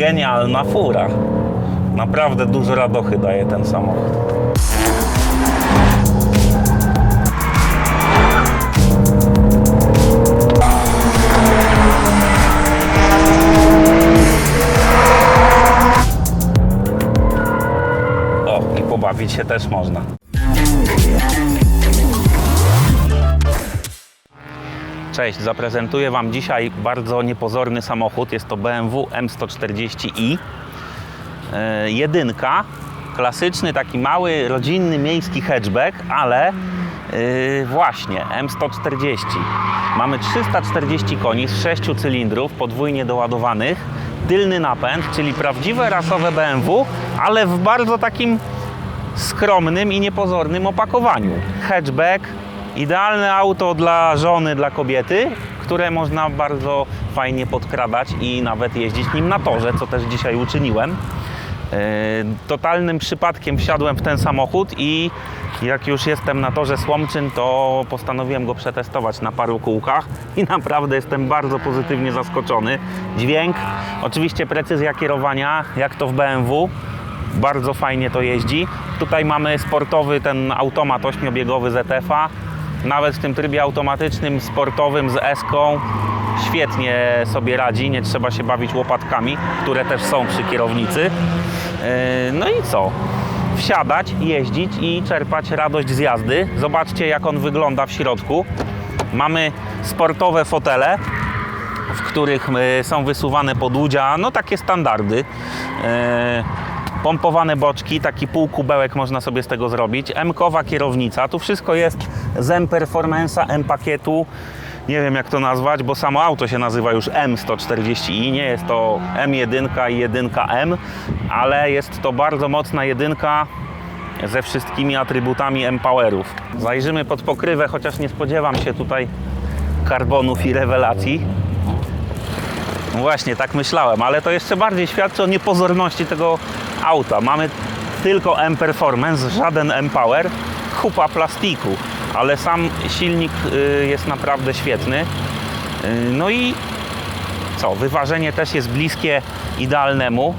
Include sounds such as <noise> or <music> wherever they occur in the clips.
Genialna fura. Naprawdę dużo radochy daje ten samochód. O, i pobawić się też można. Cześć, zaprezentuję Wam dzisiaj bardzo niepozorny samochód. Jest to BMW M140i. E, jedynka, klasyczny taki mały, rodzinny, miejski hatchback, ale e, właśnie M140. Mamy 340 koni z 6 cylindrów, podwójnie doładowanych, tylny napęd, czyli prawdziwe rasowe BMW, ale w bardzo takim skromnym i niepozornym opakowaniu. Hatchback, idealne auto dla żony, dla kobiety, które można bardzo fajnie podkradać i nawet jeździć nim na torze, co też dzisiaj uczyniłem. Yy, Totalnym przypadkiem wsiadłem w ten samochód i jak już jestem na torze Słomczyn, to postanowiłem go przetestować na paru kółkach <laughs> i naprawdę jestem bardzo pozytywnie zaskoczony. Dźwięk, oczywiście precyzja kierowania, jak to w BMW, bardzo fajnie to jeździ. Tutaj mamy sportowy ten automat ośmiobiegowy ZF-a. Nawet w tym trybie automatycznym, sportowym z S-ką świetnie sobie radzi. Nie trzeba się bawić łopatkami, które też są przy kierownicy. Yy, No i co? Wsiadać, jeździć i czerpać radość z jazdy. Zobaczcie, jak on wygląda w środku. Mamy sportowe fotele, w których y, są wysuwane podłudzia, no takie standardy. Pompowane boczki, taki półkubełek można sobie z tego zrobić. M-kowa kierownica, tu wszystko jest z M Performance'a, M pakietu. Nie wiem jak to nazwać, bo samo auto się nazywa już M140i, nie jest to M1 i 1M, ale jest to bardzo mocna jedynka ze wszystkimi atrybutami M-Powerów. Zajrzymy pod pokrywę, chociaż nie spodziewam się tutaj karbonów i rewelacji. No właśnie, tak myślałem, ale to jeszcze bardziej świadczy o niepozorności tego auta. Mamy tylko M-Performance, żaden M-Power, kupa plastiku, ale sam silnik y, jest naprawdę świetny. Y, No i co, wyważenie też jest bliskie idealnemu,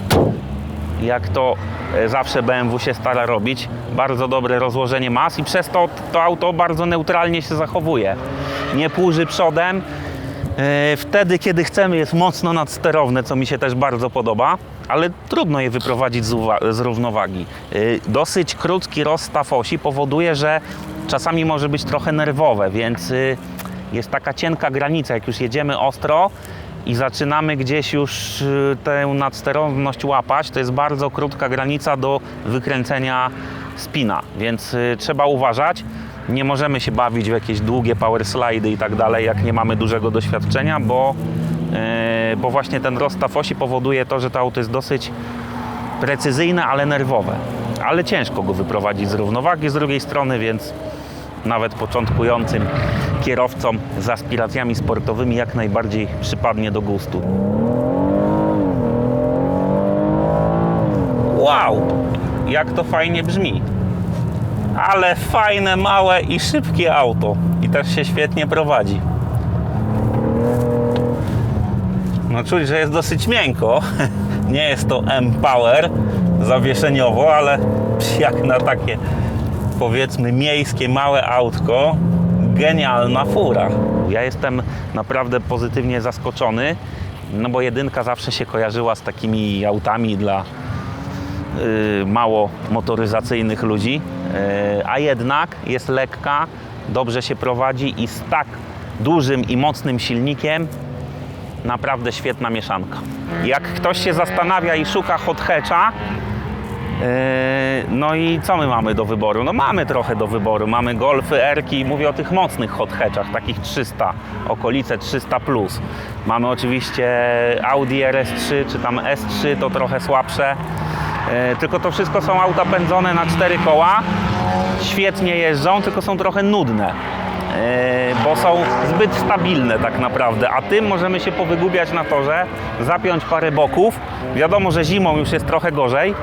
jak to e, zawsze BMW się stara robić. Bardzo dobre rozłożenie mas i przez to to auto bardzo neutralnie się zachowuje. Nie płuży przodem. E, Wtedy, kiedy chcemy, jest mocno nadsterowne, co mi się też bardzo podoba, ale trudno je wyprowadzić z, z równowagi. E, Dosyć krótki rozstaw osi powoduje, że czasami może być trochę nerwowe, więc y, jest taka cienka granica, jak już jedziemy ostro, i zaczynamy gdzieś już y, tę nadsterowność łapać, to jest bardzo krótka granica do wykręcenia spina, więc y, trzeba uważać. Nie możemy się bawić w jakieś długie power slidy i tak dalej, jak nie mamy dużego doświadczenia, bo, y, bo właśnie ten rozstaw osi powoduje to, że to auto jest dosyć precyzyjne, ale nerwowe. Ale ciężko go wyprowadzić z równowagi z drugiej strony, więc nawet początkującym kierowcom z aspiracjami sportowymi jak najbardziej przypadnie do gustu. Wow, jak to fajnie brzmi. Ale fajne, małe i szybkie auto. I też się świetnie prowadzi. No czuć, że jest dosyć miękko. <laughs> Nie jest to M-Power zawieszeniowo, ale jak na takie powiedzmy miejskie małe autko, genialna fura. Ja jestem naprawdę pozytywnie zaskoczony, no bo jedynka zawsze się kojarzyła z takimi autami dla y, mało motoryzacyjnych ludzi, a jednak jest lekka, dobrze się prowadzi i z tak dużym i mocnym silnikiem naprawdę świetna mieszanka. Jak ktoś się zastanawia i szuka hot hatcha, Yy, No i co my mamy do wyboru? No mamy trochę do wyboru. Mamy Golfy, Erki, mówię o tych mocnych hot hatchach, takich 300, okolice 300+. Plus. Mamy oczywiście Audi RS3 czy tam S3, to trochę słabsze. Yy, Tylko to wszystko są auta pędzone na cztery koła. Świetnie jeżdżą, tylko są trochę nudne. Yy, bo są zbyt stabilne tak naprawdę, a tym możemy się powygubiać na torze, zapiąć parę boków. Wiadomo, że zimą już jest trochę gorzej,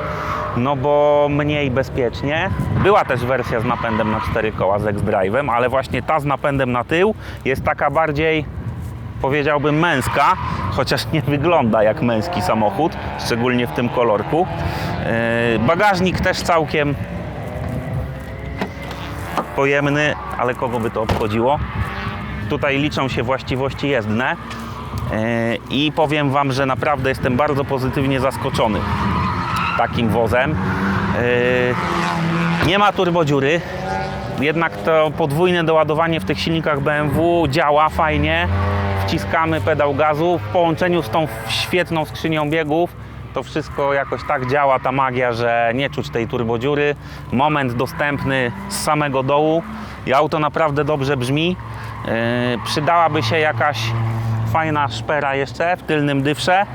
no bo mniej bezpiecznie. Była też wersja z napędem na cztery koła z X-Drive'em, ale właśnie ta z napędem na tył jest taka bardziej powiedziałbym męska, chociaż nie wygląda jak męski samochód, szczególnie w tym kolorku. Yy, Bagażnik też całkiem pojemny, ale kogo by to obchodziło? Tutaj liczą się właściwości jezdne yy, i powiem Wam, że naprawdę jestem bardzo pozytywnie zaskoczony takim wozem. Yy, Nie ma turbodziury, jednak to podwójne doładowanie w tych silnikach BMW działa fajnie. Wciskamy pedał gazu w połączeniu z tą świetną skrzynią biegów. To wszystko jakoś tak działa, ta magia, że nie czuć tej turbodziury. Moment dostępny z samego dołu i auto naprawdę dobrze brzmi. Yy, przydałaby się jakaś fajna szpera jeszcze w tylnym dywrze.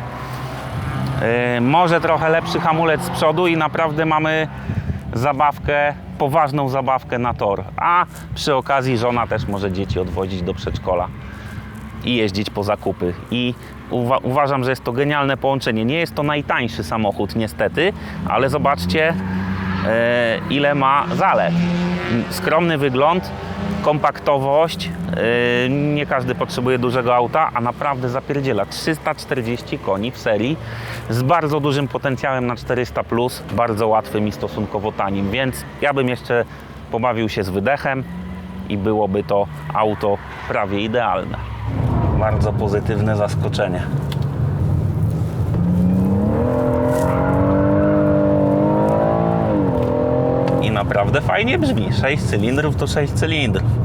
Yy, może trochę lepszy hamulec z przodu i naprawdę mamy zabawkę, poważną zabawkę na tor. A przy okazji żona też może dzieci odwozić do przedszkola i jeździć po zakupy. I uwa- uważam, że jest to genialne połączenie. Nie jest to najtańszy samochód niestety, ale zobaczcie e, ile ma zalet. Skromny wygląd, kompaktowość. e, nie każdy potrzebuje dużego auta, a naprawdę zapierdziela. 340 koni w serii z bardzo dużym potencjałem na 400 plus, bardzo łatwym i stosunkowo tanim, więc ja bym jeszcze pobawił się z wydechem i byłoby to auto prawie idealne. Bardzo pozytywne zaskoczenie. I naprawdę fajnie brzmi. 6 cylindrów to 6 cylindrów.